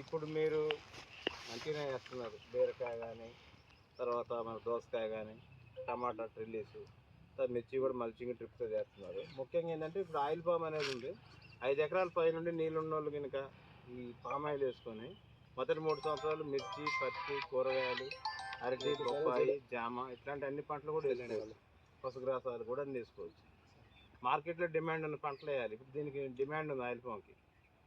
ఇప్పుడు మీరు మంచిగా వేస్తున్నారు బీరకాయ కానీ తర్వాత మన దోసకాయ కానీ టమాటా ట్రిల్లీస్ మిర్చి కూడా మల్చింగ్ ట్రిప్తో చేస్తున్నారు. ముఖ్యంగా ఏంటంటే ఇప్పుడు ఆయిల్ పామ్ అనేది ఉంది. ఐదు ఎకరాల పై నుండి నీళ్ళున్న వాళ్ళు కనుక ఈ పామ్ ఆయిల్ వేసుకొని మొదటి మూడు సంవత్సరాలు మిర్చి పత్తి కూరగాయలు అరటి బొప్పాయి జామ ఇట్లాంటి అన్ని పంటలు కూడా వేసేవాళ్ళు పసుగ్రాసాలు కూడా తీసుకోవచ్చు మార్కెట్లో డిమాండ్ ఉన్న పంటలు వేయాలి. ఇప్పుడు దీనికి డిమాండ్ ఉంది ఆయిల్ పామ్కి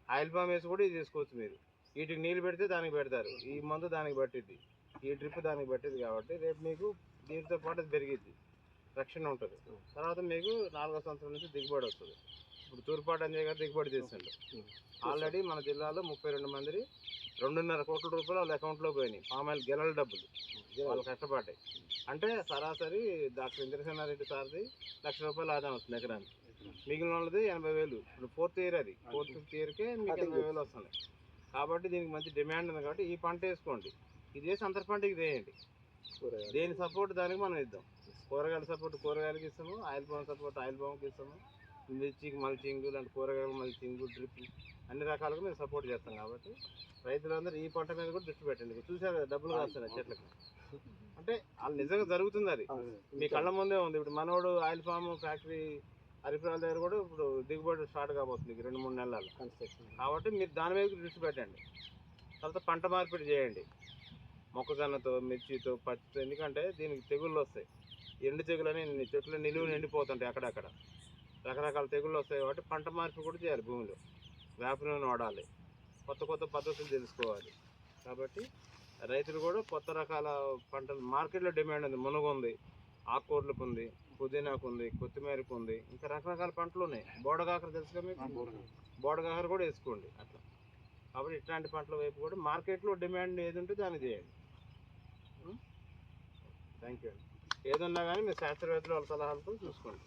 ఆయిల్ పామ్ వేసి కూడా ఇది తీసుకోవచ్చు మీరు. వీటికి నీళ్ళు పెడితే దానికి పెడతారు. ఈ మందు దానికి పట్టిద్ది. ఈ డ్రిప్ దానికి పట్టింది కాబట్టి రేపు మీకు దీంతో పాటు అది పెరిగిద్ది. రక్షణ ఉంటుంది. తర్వాత మీకు నాలుగో సంవత్సరం నుంచి దిగుబడి వస్తుంది. ఇప్పుడు తూర్పాటు అంజయ్ గారు దిగుబడి చేస్తుండ్రు ఆల్రెడీ మన జిల్లాలో ముప్పై రెండు మంది రెండున్నర కోట్ల రూపాయలు వాళ్ళ అకౌంట్లో పోయినాయి. పామాయిల్ గెలల డబ్బులు. వాళ్ళు కష్టపడ్డాయి. అంటే సరాసరి డాక్టర్ ఇంద్రసేనారెడ్డి సార్ది లక్ష రూపాయలు ఆదాయం వస్తుంది ఎకరానికి. మిగిలిన వాళ్ళది ఎనభై వేలు. ఇప్పుడు ఫోర్త్ ఇయర్ అది. ఫోర్త్ ఫిఫ్త్ ఇయర్కే మీకు ఎనభై వేలు వస్తుంది. కాబట్టి దీనికి మంచి డిమాండ్ ఉంది కాబట్టి ఈ పంట వేసుకోండి. ఇది వేసి అంతర పంటకి వేయండి దేని సపోర్ట్ దానికి మనం ఇద్దాం. కూరగాయల సపోర్ట్ కూరగాయలకి ఇస్తాము ఆయిల్ పామ్ సపోర్ట్ ఆయిల్ పామ్కి ఇస్తాము. మిర్చికి మల్చింగ్ లాంటి కూరగాయలు మల్చింగ్ డ్రిప్ అన్ని రకాలుగా మేము సపోర్ట్ చేస్తాం కాబట్టి రైతులందరూ ఈ పంట మీద కూడా దృష్టి పెట్టండి. చూసారు కదా, డబ్బులు కాస్తున్నాయి చెట్లకు. అంటే వాళ్ళు నిజంగా జరుగుతుంది అది. మీ కళ్ళ ముందే ఉంది. ఇప్పుడు మనోడు ఆయిల్ ఫామ్ ఫ్యాక్టరీ హరిపురాల దగ్గర కూడా ఇప్పుడు దిగుబడి స్టార్ట్ కాబోతుంది రెండు మూడు నెలలు. కాబట్టి మీరు దాని మీద దృష్టి పెట్టండి. తర్వాత పంట మార్పిడి చేయండి. మొక్కజొన్నతో మిర్చితో పచ్చితో ఎందుకంటే దీనికి తెగుళ్ళు వస్తాయి. ఎండు తెగులు అని చెట్లు నిలువు ఎండిపోతుంటాయి అక్కడక్కడ. రకరకాల తెగుళ్ళు వస్తాయి కాబట్టి పంట మార్పిడి కూడా చేయాలి భూమిలో. వేప నూనె వాడాలి. కొత్త కొత్త పద్ధతులు తెలుసుకోవాలి. కాబట్టి రైతులు కూడా కొత్త రకాల పంటలు మార్కెట్లో డిమాండ్ ఉంది మునగ ఉంది. ఆకుకూరలకు ఉంది పుదీనాకు ఉంది కొత్తిమీరకు ఉంది ఇంకా రకరకాల పంటలు ఉన్నాయి బోడగాకర తెలుసుగా మీకు? బోడగాకర. కూడా వేసుకోండి అట్లా. కాబట్టి ఇట్లాంటి పంటల వైపు కూడా మార్కెట్లో డిమాండ్ ఏది ఉంటే దాన్ని చేయండి. థ్యాంక్ యూ అండి. ఏదున్నా కానీ మీరు శాస్త్రవేత్తలు వాళ్ళ సలహాలతో చూసుకోండి.